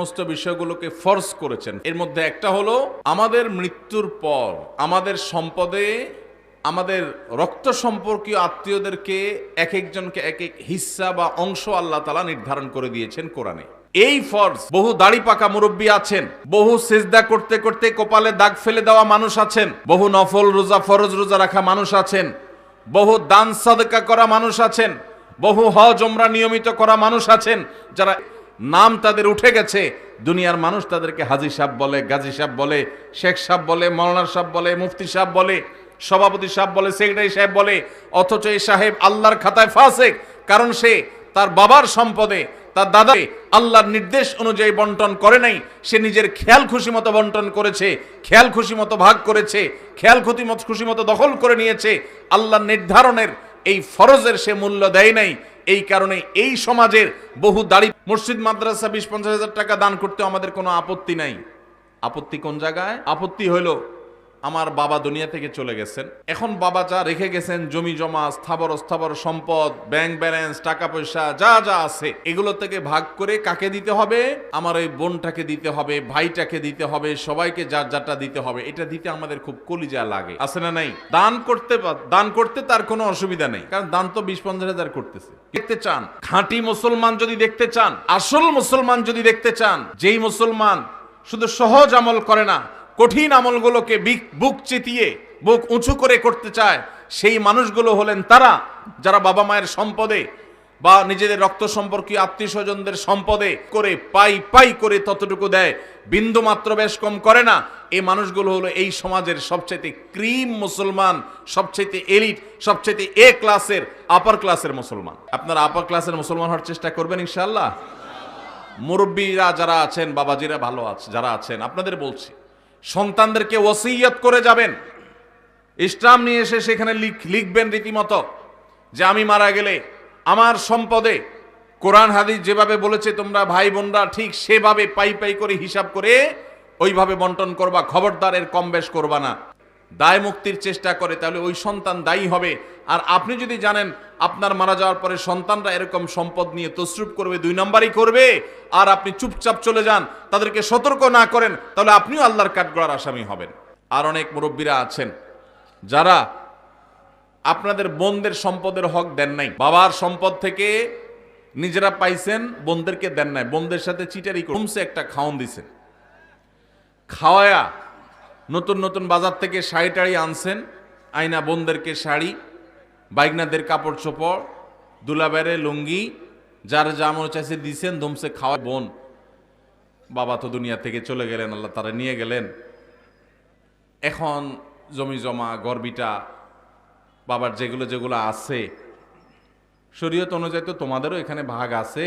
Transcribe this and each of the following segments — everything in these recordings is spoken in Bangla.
সমস্ত বিষয়গুলোকে ফর্স করেছেন। এর মধ্যে একটা হলো, আমাদের মৃত্যুর পর আমাদের সম্পদে, আমাদের রক্ত সম্পর্কীয় আত্মীয়দেরকে এক একজনকে এক এক হিস্সা বা অংশ আল্লাহ তালা নির্ধারণ করে দিয়েছেন কোরআনে। এই ফর্জ বহু দাড়ি পাকা মুরব্বী আছেন, বহু সেজদা করতে করতে কপালে দাগ ফেলে দেওয়া মানুষ আছেন, বহু নফল রোজা, ফরজ রোজা রাখা মানুষ আছেন, বহু দান সাদকা করা মানুষ আছেন, বহু হজ ওমরা নিয়মিত করা মানুষ আছেন, যারা নাম তাদের উঠে গেছে। দুনিয়ার মানুষ তাদেরকে হাজি সাহেব বলে, গাজী সাহেব বলে, শেখ সাহেব বলে, মৌলানা সাহেব বলে, মুফতি সাহেব বলে, সভাপতি সাহেব বলে, সেক্রেটারি সাহেব বলে, অথচ এই সাহেব আল্লাহর খাতায় ফাসেক। কারণ সে তার বাবার সম্পদে, তার দাদা আল্লাহর নির্দেশ অনুযায়ী বন্টন করে নাই। সে নিজের খেয়াল খুশি মতো বন্টন করেছে, খেয়াল খুশি মতো ভাগ করেছে, খেয়াল মতো খুশি মতো দখল করে নিয়েছে। আল্লাহর নির্ধারণের এই ফরজের সে মূল্য দেয় নাই। এই কারণে এই সমাজের বহু দাড়ি মসজিদ, মাদ্রাসা, বিশ পঞ্চাশ হাজার টাকা দান করতে আমাদের কোনো আপত্তি নাই। আপত্তি কোন জায়গায়? আপত্তি হইল আমার বাবা দুনিয়া থেকে চলে গেছেন। এখন বাবা যা রেখে গেছেন, জমি জমা, স্থাবর, অস্থাবর, সম্পদ ব্যাংক ব্যালেন্স টাকা পয়সা, যা যা আছে, এগুলো থেকে ভাগ করে কাকে দিতে হবে? আমার ওই বোনটাকে দিতে হবে, ভাইটাকে দিতে হবে, সবাইকে যার যারটা দিতে হবে, এটা দিতে আমাদের খুব কলিজা লাগে। আছে না নাই? দান করতে দান করতে তার কোনো অসুবিধা নেই, কারণ দান তো বিশ পঞ্চাশ হাজার করতেছে। দেখতে চান, খাঁটি মুসলমান যদি দেখতে চান, আসল মুসলমান যদি দেখতে চান, যেই মুসলমান শুধু সহজ আমল করে না কঠিন আমলগুলোকে বিক- চিতিয়ে, বুক উঁচু করে করতে চায়, সেই মানুষগুলো হলেন তারা, যারা বাবা মায়ের সম্পদে বা নিজেদের রক্ত সম্পর্কীয় আত্মীয় স্বজনদের সম্পদে করে পাই পাই করে ততটুকু দেয়, বিন্দু মাত্র বেশ কম করে না। এই মানুষগুলো হলো এই সমাজের সবচাইতে ক্রিম মুসলমান, সবচাইতে এলিট, সবচাইতে এ ক্লাসের, আপার ক্লাসের মুসলমান। আপনারা আপার ক্লাসের মুসলমান হওয়ার চেষ্টা করবেন ইনশাআল্লাহ? মুরব্বীরা যারা আছেন, বাবাজিরা ভালো আছে যারা আছেন, আপনাদের বলছি। সন্তানদেরকে ওসিয়ত করে যাবেন। ইসলাম নিয়ে এসে সেখানে লিখ- লিখবেন রীতিমতো যে আমি মারা গেলে আমার সম্পদে কোরআন হাদিস যেভাবে বলেছে, তোমরা ভাই বোনরা ঠিক সেভাবে পাই পাই করে হিসাব করে ওইভাবে বন্টন করবা, খবরদারের কম বেশ করবা না। দায় মুক্তির চেষ্টা করে, তাহলে ওই সন্তান দায়ী হবে। আর আপনি যদি জানেন, আপনার মারা যাওয়ার পরে সন্তানরা এরকম সম্পদ নিয়ে তসরুপ করবে, দুই নম্বরই করবে, আর আপনি চুপচাপ চলে যান, তাদেরকে সতর্ক না করেন, তাহলে আপনিও আল্লাহর কাঠগড়ার আসামি হবেন। আর অনেক মুরব্বীরা আছেন, যারা আপনাদের বোনদের সম্পদের হক দেন নাই। বাবার সম্পদ থেকে নিজেরা পাইছেন, বোনদেরকে দেন নাই। বোনদের সাথে চিটারি কমসে একটা খাওন দিছেন। খাওয়ায়া নতুন নতুন বাজার থেকে শাড়ি টাড়ি আনছেন। আইনা বোনদেরকে শাড়ি, বাইকনাদের কাপড় চোপড় দুলাবেরে লুঙ্গি, যার যা মনে চাইছে দিছেন ধুমসে খাওয়া বোন। বাবা তো দুনিয়া থেকে চলে গেলেন, আল্লাহ তারা নিয়ে গেলেন। এখন জমি জমা গর্বিটা বাবার যেগুলো যেগুলো আছে, শরীয়ত অনুযায়ী তো তোমাদেরও এখানে ভাগ আছে।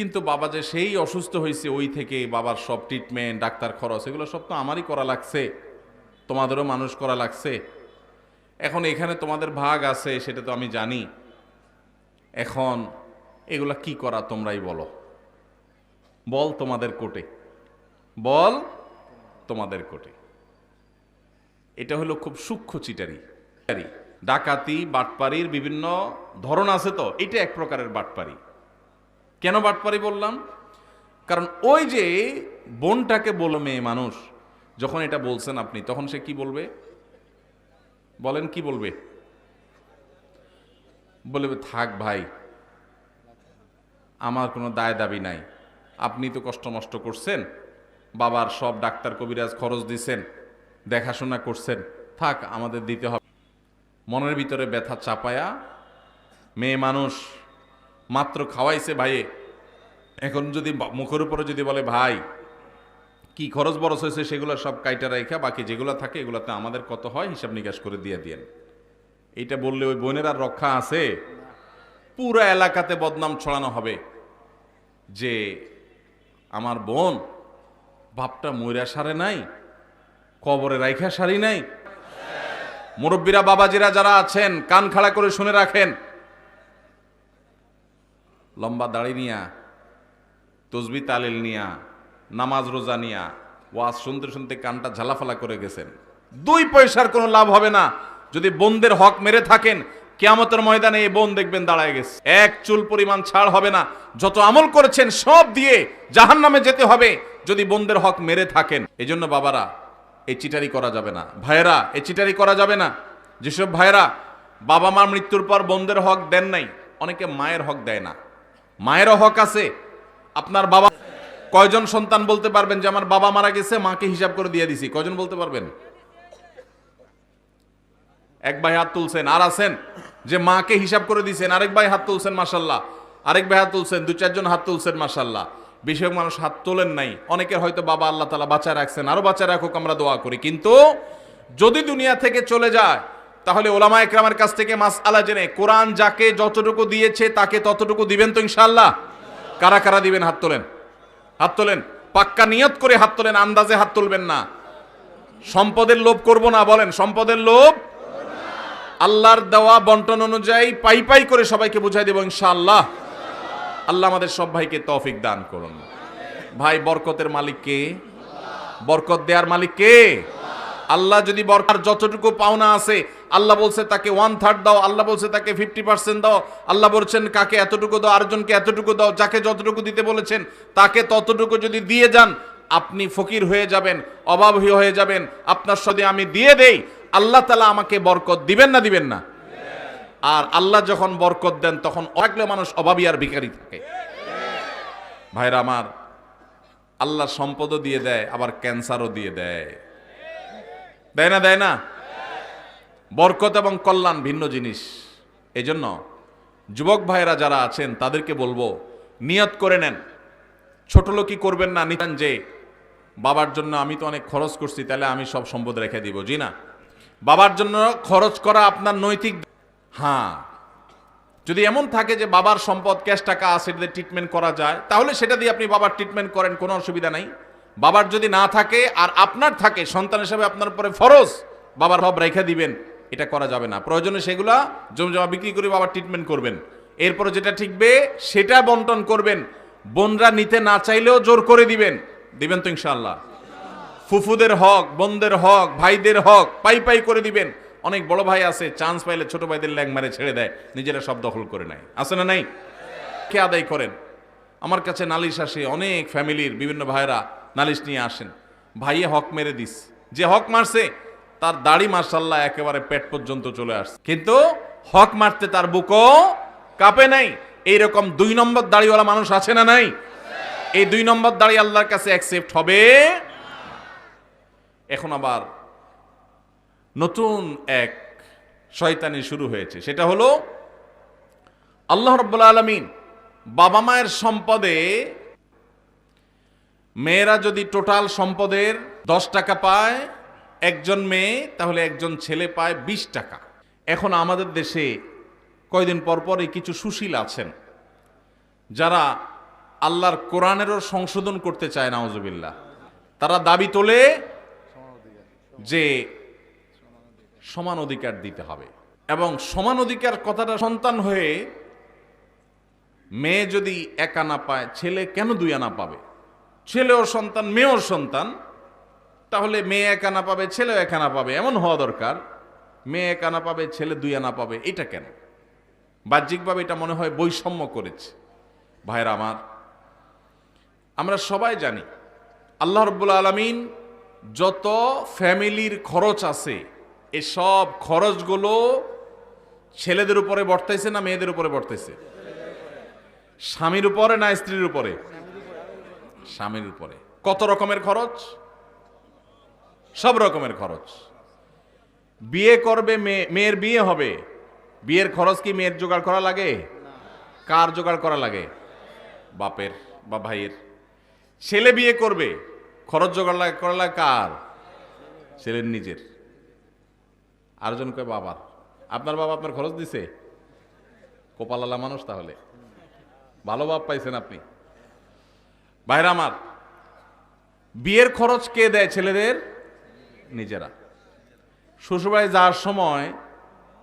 কিন্তু বাবা যে সেই অসুস্থ হয়েছে, ওই থেকে বাবার সব ট্রিটমেন্ট ডাক্তার খরচ, এগুলো সব তো আমারই করা লাগছে। তোমাদেরও মানুষ করা লাগছে। এখন এখানে তোমাদের ভাগ আছে, সেটা তো আমি জানি। এখন এগুলা কি করা তোমরাই বলো। বল তোমাদের কোটে। বল তোমাদের কোটে। এটা হলো খুব সূক্ষ্ম চিটারি। ডাকাতি বাটপারির বিভিন্ন ধরন আছে তো, এটা এক প্রকারের বাটপারি কেন বাটপারি বললাম? কারণ ওই যে বোনটাকে বলো মেয়ে মানুষ, যখন এটা বলছেন আপনি, তখন সে কি বলবে? বলেন কি বলবে? বলবে থাক ভাই, আমার কোনো দায় দাবি নাই। আপনি তো কষ্ট মষ্ট করছেন, বাবার সব ডাক্তার কবিরাজ খরচ দিছেন, দেখাশোনা করছেন। থাক, আমাদের দিতে হবে। মনের ভিতরে ব্যথা চাপায়া মেয়ে মানুষ মাত্র খাওয়াইছে ভাইয়ে। এখন যদি মুখের উপরে যদি বলে, ভাই, কি খরচ বরচ হয়েছে সেগুলো সব কাইটা রাইখা, বাকি যেগুলো থাকে এগুলোতে আমাদের কত হয়, হিসাব নিকাশ করে দিয়ে দিয়েন। এইটা বললে ওই বোনের আর রক্ষা আছে? পুরো এলাকাতে বদনাম ছড়ানো হবে যে আমার বোন বাপটা ময়রা সারে নাই, কবরে রাইখা সারি নাই। মুরব্বীরা, বাবাজিরা যারা আছেন, কান খাড়া করে শুনে রাখেন। লম্বা দাড়ি নিয়া, তসবি তালিল নিয়া, নামাজ রোজা নিয়া, ওয়াজ শুনতে শুনতে কানটা ঝালাফালা করে গেছেন। দুই পয়সার কোনো লাভ হবে না। যদি বোনদের হক মেরে থাকেন, কেয়ামতের ময়দানে এই বোন দেখবেন দাঁড়ায় গেছে। এক চুল পরিমাণ ছাড় হবে না। যত আমল করেছেন সব দিয়ে জাহান নামে যেতে হবে, যদি বোনদের হক মেরে থাকেন। এজন্য বাবারা, এই চিটারি করা যাবে না। ভাইয়েরা, এই চিটারি করা যাবে না। যেসব ভাইয়েরা বাবা মার মৃত্যুর পর বোনদের হক দেন নাই, অনেকে মায়ের হক দেয় না। মায়েরও হক আছে। আপনার বাবা কয়জন সন্তান বলতে পারবেন যে আমার বাবা মারা গেছে, মাকে হিসাব করে দিয়ে দিছি? কয়জন বলতে পারবেন? এক ভাই হাত তুলছেন। আর আছেন যে মাকে হিসাব করে দিয়েছেন আরেক ভাই হাত তুলছেন মাসাল্লাহ আরেক ভাই হাত তুলছেন, দু চারজন হাত তুলছেন মাসাল্লাহ বেশিরভাগ মানুষ হাত তোলেন নাই। অনেকের হয়তো বাবা আল্লাহ তালা বাঁচায় রাখছেন। আরও বাঁচায় রাখুক, আমরা দোয়া করি। কিন্তু যদি দুনিয়া থেকে চলে যায় তাহলে ওলামা একরামের কাছ থেকে মাস আলা জেনে, কোরআন যাকে যতটুকু দিয়েছে তাকে ততটুকু দিবেন তো ইনশাল্লাহ কারা কারা দিবেন? হাত তোলেন। হাত তোলেন। পাক্কা নিয়ত করে হাত তোলেন, আন্দাজে হাত তুলবেন না। সম্পদের লোভ করব না, বলেন, সম্পদের লোভ? আল্লাহর দেওয়া বন্টন অনুযায়ী পাই পাই করে সবাইকে বুঝাই দেব ইনশাআল্লাহ। আল্লাহ আমাদের সব ভাইকে তৌফিক দান করুন। ভাই, বরকতের মালিক কে? বরকত দেওয়ার মালিক কে? আল্লাহ যদি বরকার যতটুকু পাওনা আছে, আল্লাহ বলছে তাকে ওয়ান থার্ড দাও, আল্লাহ বলছে তাকে ফিফটি পার্সেন্ট দাও, আল্লাহ বলছেন কাকে এতটুকু দাও, আরেকজনকে এতটুকু দাও, যাকে যতটুকু দিতে বলেছেন, তাকে ততটুকু যদি দিয়ে যান, আপনি ফকির হয়ে যাবেন অভাবী হয়ে যাবেন, আপনার সাথে আমি দিয়ে দেই, আল্লাহ তালা আমাকে বরকত দিবেন না দিবেন না? আর আল্লাহ যখন বরকত দেন, তখন অনেকগুলো মানুষ অভাবী আর ভিখারি থাকে। ভাইরা আমার, আল্লাহ সম্পদও দিয়ে দেয়, আবার ক্যান্সারও দিয়ে দেয়। দেয় না দেয় না? বরকত এবং কল্যাণ ভিন্ন জিনিস। এজন্য যুবক ভাইয়েরা যারা আছেন, তাদেরকে বলব, নিয়ত করে নেন। ছোট লোকই করবেন না নিতান যে, বাবার জন্য আমি তো অনেক খরচ করছি, তাহলে আমি সব সম্পদ রেখে দিব, জি না? বাবার জন্য খরচ করা আপনার নৈতিক হ্যাঁ। যদি এমন থাকে যে বাবার সম্পদ, ক্যাশ টাকা আছে ট্রিটমেন্ট করা যায়, তাহলে সেটা দিয়ে আপনি বাবার ট্রিটমেন্ট করেন, কোনো অসুবিধা নাই। বাবার যদি না থাকে আর আপনার থাকে, সন্তান হিসাবে আপনার পরে ফরজ, বাবার ভাব রেখে দিবেন, এটা করা যাবে না। প্রয়োজনে সেগুলা জমি জমা বিক্রি করে বাবার ট্রিটমেন্ট করবেন। এরপরে যেটা ঠিকবে, সেটা বন্টন করবেন। বোনরা নিতে না চাইলেও জোর করে দিবেন। দিবেন তো ইনশাল্লাহ ফুফুদের হক, বোনদের হক, ভাইদের হক, পাই পাই করে দিবেন। অনেক বড় ভাই আছে চান্স পাইলে ছোট ভাইদের ল্যাং মারে ছেড়ে দেয়। নিজেরা সব দখল করে নেয়। আছে না নাই? কে আদায় করেন? আমার কাছে নালিশ আসে, অনেক ফ্যামিলির বিভিন্ন ভাইরা নালিশ নিয়ে আসেন। ভাইয়ে হক মেরে দিস। যে হক মারছে, তার দাড়ি মার্শাল্লাহ একেবারে পেট পর্যন্ত চলে আসছে। কিন্তু হক মারতে তার বুকও কাঁপে নাই। এইরকম দুই নম্বর দাড়িওয়ালা মানুষ আছে না নাই? এই দুই নম্বর দাড়ি আল্লাহর কাছে অ্যাকসেপ্ট হবে? এখন আবার নতুন এক শয়তানি শুরু হয়েছে। সেটা হলো, আল্লাহ রব্বুল আলমিন বাবা মায়ের সম্পদে মেয়েরা যদি টোটাল সম্পদের দশ টাকা পায়, একজন মেয়ে, তাহলে একজন ছেলে পায় বিশ টাকা। এখন আমাদের দেশে কয়দিন পরপরই কিছু সুশীল আছেন, যারা আল্লাহর কোরআনেরও সংশোধন করতে চায় নাওজবিল্লা তারা দাবি তোলে যে সমান অধিকার দিতে হবে। এবং সমান অধিকার কথাটা সন্তান হয়ে মেয়ে যদি এক আনা পায়, ছেলে কেন দুই আনা পাবে? ছেলেও সন্তান, মেয়েও সন্তান, তাহলে মেয়ে এক আনা পাবে, ছেলেও এক আনা পাবে, এমন হওয়া দরকার। মেয়ে এক আনা পাবে, ছেলে দুই আনা পাবে, এটা কেন? বাহ্যিকভাবে এটা মনে হয় বৈষম্য করেছে। ভাইরা আমার, আমরা সবাই জানি, আল্লাহ রব্বুল আলমিন যত ফ্যামিলির খরচ আছে, এসব খরচগুলো ছেলেদের উপরে বর্তাইছে না মেয়েদের উপরে বর্তাইছে? স্বামীর উপরে না স্ত্রীর উপরে? স্বামীর উপরে। কত রকমের খরচ? সব রকমের খরচ। বিয়ে করবে মেয়ে মেয়ের বিয়ে হবে। বিয়ের খরচ কি মেয়ের জোগাড় করা লাগে? কার জোগাড় করা লাগে? বাপের বা ভাইয়ের। ছেলে বিয়ে করবে। খরচ জোগাড় লাগে, করা লাগে কার? ছেলের নিজের। আরেকজন কয়, বাবার। আপনার বাবা আপনার খরচ দিছে? কোপালালা মানুষ তাহলে। ভালো বাপ পাইছেন আপনি। ভাইরা আমার, বিয়ের খরচ কে দেয় ছেলেদের? নিজেরা। শ্বশুরবাড়ি যাওয়ার সময়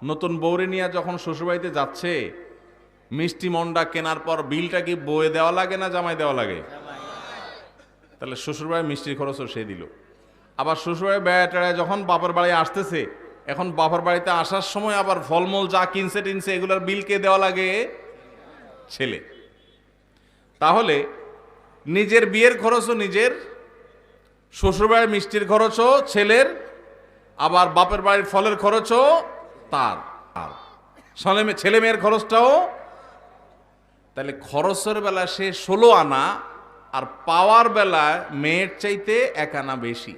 নতুন বৌরে নিয়ে যখন শ্বশুরবাড়িতে যাচ্ছে, মিষ্টি মন্ডা কেনার পর বিলটা কি বয়ে দেওয়া লাগে না জামাই দেওয়া লাগে? তাহলে শ্বশুরবাড়ি মিষ্টির খরচও সে দিল। আবার শ্বশুরবাড়ি বেড়া টেড়ায় যখন বাপের বাড়ি আসতেছে, এখন বাবার বাড়িতে আসার সময় আবার ফলমূল যা কিনছে টিনছে এগুলোর বিল কে দেওয়া লাগে? ছেলে। তাহলে নিজের বিয়ের খরচও নিজের, শ্বশুরবাড়ির মিষ্টির খরচও ছেলের, আবার বাপের বাড়ির ফলের খরচও তার। ছেলে মেয়ের খরচটাও, তাহলে খরচের বেলা সে ষোলো আনা, আর পাওয়ার বেলায় মেয়ের চাইতে এক আনা বেশি।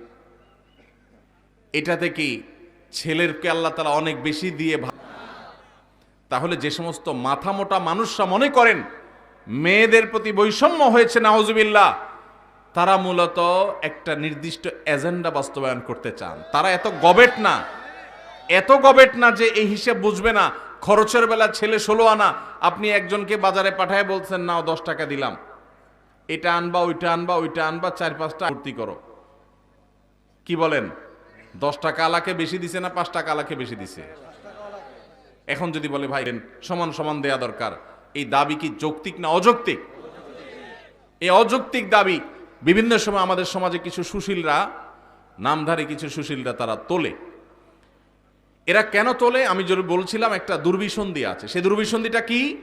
এটা থেকে ছেলেরকে আল্লাহ তালা অনেক বেশি দিয়ে তাহলে যে সমস্ত মাথা মোটা মানুষরা মনে করেন মেয়েদের প্রতি বৈষম্য হয়েছে নাওজুবিল্লাহ তারা মূলত একটা নির্দিষ্ট এজেন্ডা বাস্তবায়ন করতে চান। তারা এত গবেট না, এত গবেট না যে এই হিসেব বুঝবে না, খরচের বেলা ছেলে ষোলো আনা, আপনি একজনকে বাজারে পাঠায় বলছেন, নাও, দশ টাকা দিলাম। এটা আনবা, ওইটা আনবা ওইটা আনবা, চার, পাঁচটা ভর্তি করো। কি বলেন? দশ টাকা আলাকে বেশি দিছে না পাঁচ টাকা আলাকে বেশি দিছে? এখন যদি বলে, ভাই, সমান সমান দেয়া দরকার। এই দাবি কি যৌক্তিক না অযৌক্তিক? এই অযৌক্তিক দাবি বিভিন্ন সময় আমাদের সমাজে কিছু সুশীলরা, নামধারী কিছু সুশীলরা তারা তোলে। এরা কেন তোলে? আমি যদি বলছিলাম, একটা দুর্বিসন্ধি আছে। সেই দুর্বিসন্ধিটা কি?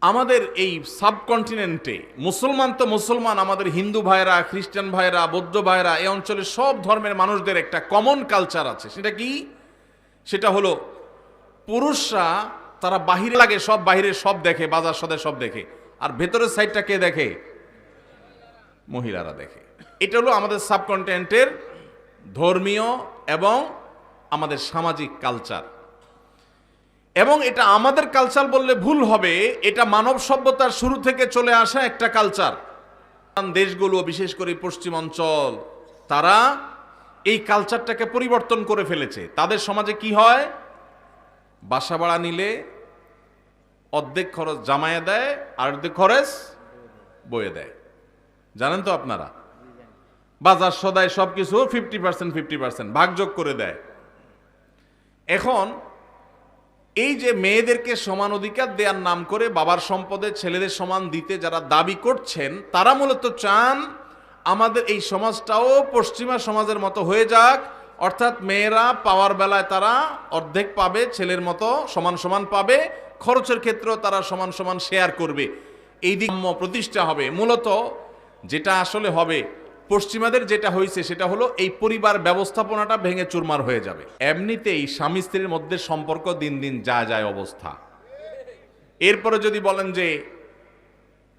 আমাদের এই সাবকন্টিনেন্টে মুসলমান তো মুসলমান, আমাদের হিন্দু ভাইরা খ্রিস্টান ভাইরা বৌদ্ধ ভাইরা এই অঞ্চলের সব ধর্মের মানুষদের একটা কমন কালচার আছে। সেটা কি? সেটা হলো পুরুষরা তারা বাহিরে লাগে, সব বাহিরে সব দেখে, বাজার সদে সব দেখে। আর ভেতরের সাইডটা কে দেখে? মহিলারা দেখে। এটা হলো আমাদের সাবকন্টিনেন্টের ধর্মীয় এবং আমাদের সামাজিক কালচার এবং এটা আমাদের কালচার বললে ভুল হবে, এটা মানব সভ্যতার শুরু থেকে চলে আসা একটা কালচার দেশগুলো, বিশেষ করে পশ্চিম অঞ্চল, তারা এই কালচারটাকে পরিবর্তন করে ফেলেছে। তাদের সমাজে কি হয়? বাসা ভাড়া নিলে অর্ধেক খরচ জামাইয়ে দেয় আর অর্ধেক খরচ বয়ে দেয়। জানেন তো আপনারা? বাজার সদায় সব কিছু ফিফটি পার্সেন্ট ফিফটি পার্সেন্ট ভাগযোগ করে দেয়। এখন এই যে মেয়েদেরকে সমান অধিকার দেওয়ার নাম করে বাবার সম্পদে ছেলেদের সমান দিতে যারা দাবি করছেন, তারা মূলত চান আমাদের এই সমাজটাও পশ্চিমা সমাজের মতো হয়ে যাক, অর্থাৎ মেয়েরা পাওয়ার বেলায় তারা অর্ধেক পাবে, ছেলের মতো সমান সমান পাবে খরচের ক্ষেত্রেও তারা সমান সমান শেয়ার করবে। এই দিক প্রতিষ্ঠা হবে। মূলত যেটা আসলে হবে, পশ্চিমাদের যেটা হয়েছে সেটা হলো এই পরিবার ব্যবস্থাপনাটা ভেঙে চুরমার হয়ে যাবে। এমনিতেই স্বামী স্ত্রীর মধ্যে সম্পর্ক দিন দিন যা যায় অবস্থা। এরপরে যদি বলেন যে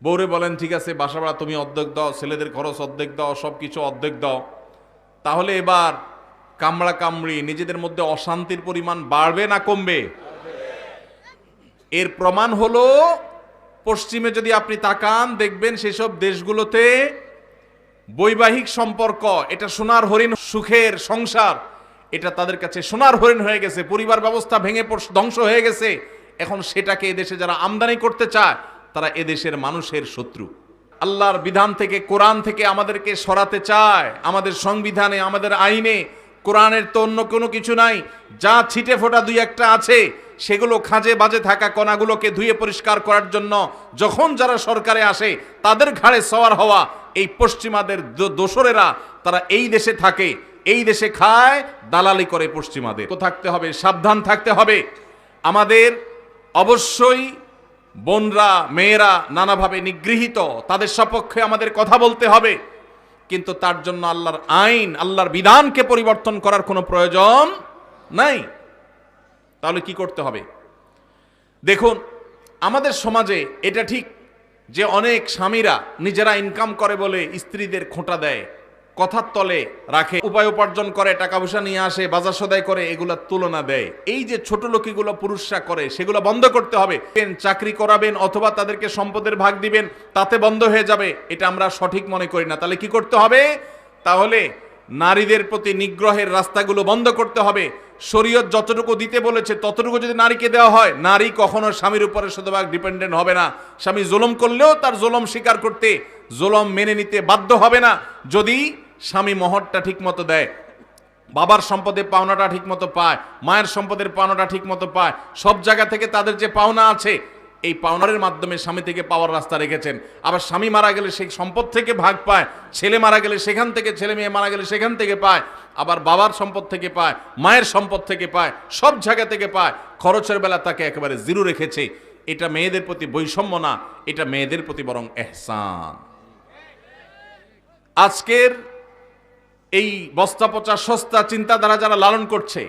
বৌরে বলেন, ঠিক আছে, বাসা ভাড়া তুমি অর্ধেক দাও, ছেলেদের খরচ অর্ধেক দাও সব কিছু অর্ধেক দাও। তাহলে এবার কামড়া কামড়ি, নিজেদের মধ্যে অশান্তির পরিমাণ বাড়বে না কমবে? এর প্রমাণ হলো, পশ্চিমে যদি আপনি তাকান, দেখবেন সেসব দেশগুলোতে বৈবাহিক সম্পর্ক, এটা সোনার হরিণ, সুখের সংসার, এটা তাদের কাছে সোনার হরিণ হয়ে গেছে, পরিবার ব্যবস্থা ভেঙে ধ্বংস হয়ে গেছে। এখন সেটাকে এদেশে যারা আমদানি করতে চায়, তারা এদেশের মানুষের শত্রু। আল্লাহর বিধান থেকে, কোরআন থেকে আমাদেরকে সরাতে চায়, আমাদের সংবিধানে, আমাদের আইনে কোরআনের তো অন্য কোনো কিছু নাই। যা ছিটে ফোটা দুই একটা আছে, সেগুলো খাঁজে বাজে থাকা কণাগুলোকে ধুয়ে পরিষ্কার করার জন্য যখন যারা সরকারে আসে, তাদের ঘাড়ে সওয়ার হওয়া এই পশ্চিমাদের দোসরেরা, তারা এই দেশে থাকে, এই দেশে খায়, দালালি করে পশ্চিমাদের। তো থাকতে হবে, সাবধান থাকতে হবে। আমাদের অবশ্যই বোনরা, মেয়েরা নানাভাবে নিগৃহীত, তাদের সপক্ষে আমাদের কথা বলতে হবে। কিন্তু তার জন্য আল্লাহর আইন, আল্লাহর বিধানকে পরিবর্তন করার কোনো প্রয়োজন নাই। তাহলে কি করতে হবে? দেখুন, আমাদের সমাজে এটা ঠিক যে অনেক স্বামীরা নিজেরা ইনকাম করে বলে স্ত্রীদের খোঁটা দেয়। কথার তলে রাখে, উপায় উপার্জন করে টাকা পয়সা নিয়ে আসে, বাজার সদাই করে, এগুলা তুলনা দেয়। এই যে ছোট লোকিগুলো পুরুষরা করে, সেগুলো বন্ধ করতে হবে। চাকরি করাবেন অথবা তাদেরকে সম্পদের ভাগ দিবেন, তাতে বন্ধ হয়ে যাবে। এটা আমরা সঠিক মনে করি না। তাহলে কি করতে হবে? তাহলে নারীদের প্রতি নিগ্রহের রাস্তাগুলো বন্ধ করতে হবে। শরীয়ত যতটুকু দিতে বলেছে, ততটুকু যদি নারীকে দেওয়া হয়, নারী কখনো স্বামীর উপরে শতভাগ ডিপেন্ডেন্ট হবে না। স্বামী জুলম করলেও তার জুলম স্বীকার করতে, জুলম মেনে নিতে বাধ্য হবে না। যদি স্বামী মহরটা ঠিক মতো দেয়, বাবার সম্পদের পাওনাটা ঠিক মতো পায়, মায়ের সম্পদের পাওনাটা ঠিক মতো পায়, সব জায়গা থেকে তাদের যে পাওনা আছে, এই পাওনারের মাধ্যমে স্বামী থেকে পাওয়ার রাস্তা রেখেছেন। আবার স্বামী মারা গেলে সেই সম্পদ থেকে ভাগ পায়, ছেলে মারা গেলে সেখান থেকে, ছেলে মেয়ে মারা গেলে সেখান থেকে পায়, আবার বাবার সম্পদ থেকে পায়, মায়ের সম্পদ থেকে পায়, সব জায়গা থেকে পায়, খরচের বেলা তাকে একেবারে জিরো রেখেছে। এটা মেয়েদের প্রতি বৈষম্য না, এটা মেয়েদের প্রতি বরং এহসান। আজকের এই বস্তা পচা সস্তা চিন্তাধারা যারা লালন করছে,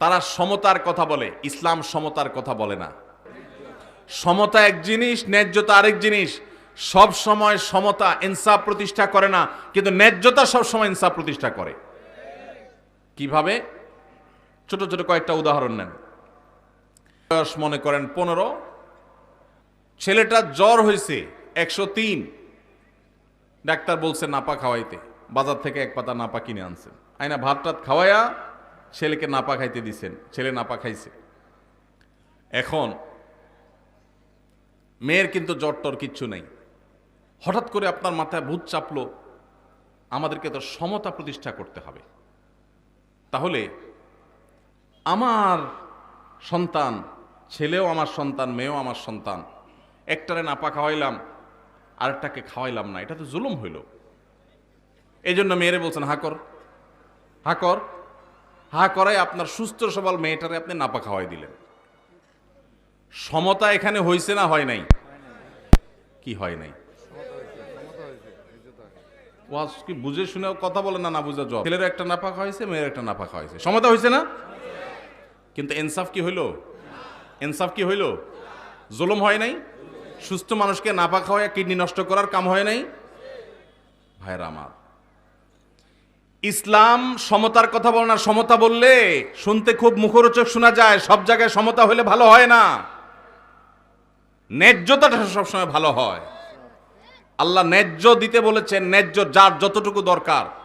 তারা সমতার কথা বলে, ইসলাম সমতার কথা বলে না। সমতা এক জিনিস, ন্যায্যতা আরেক জিনিস। সব সময় সমতা ইনসাফ প্রতিষ্ঠা করে না, কিন্তু ন্যায্যতা সব সময় ইনসাফ প্রতিষ্ঠা করে। কীভাবে? ছোট ছোট কয়েকটা উদাহরণ নেন। বয়স মনে করেন পনেরো, ছেলেটা জ্বর হয়েছে একশো তিন। ডাক্তার বলছে, নাপা খাওয়াইতে। বাজার থেকে এক পাতা নাপা কিনে আনছেন। আইনা ভাত টাত খাওয়াইয়া ছেলেকে নাপা খাইতে দিছেন। ছেলে নাপা খাইছে। এখন মেয়ের কিন্তু জ্বর টর কিচ্ছু নেই। হঠাৎ করে আপনার মাথায় ভূত চাপলো, আমাদেরকে তো সমতা প্রতিষ্ঠা করতে হবে। তাহলে আমার সন্তান, ছেলেও আমার সন্তান, মেয়েও আমার সন্তান, একটারে নাপা খাওয়াইলাম, আরেকটাকে খাওয়াইলাম না। এটা তো জুলুম হইল। এই জন্য মেয়েরে বলছেন, হা কর হা কর। হা করাই আপনার সুস্থ সবল মেয়েটারে আপনি নাপা খাওয়াই দিলেন। সমতা এখানে হয়েছে না হয় নাই? কি হয় নাই? কি বুঝে শুনে কথা বলে না না বুঝে জব ছেলের একটা নাপা খাওয়াইছে মেয়ের একটা নাপা খাওয়াইছে। সমতা হয়েছে না? কিন্তু ইনসাফ কি হইল? ইনসাফ কি হইল? জুলুম হয় নাই? সুস্থ মানুষকে নাপা খাওয়াইয়া কিডনি নষ্ট করার কাম হয় নাই? ভাইরা আমার ইসলাম সমতার কথা বলে না, সমতা বললে শুনতে খুব মুখরোচক শোনা যায়, সব জায়গায় সমতা হলে ভালো হয় না। ন্যায্যতাটা সবসময় ভালো হয়। আল্লাহ ন্যায্য দিতে বলেছেন, ন্যায্য যার যতটুকু দরকার।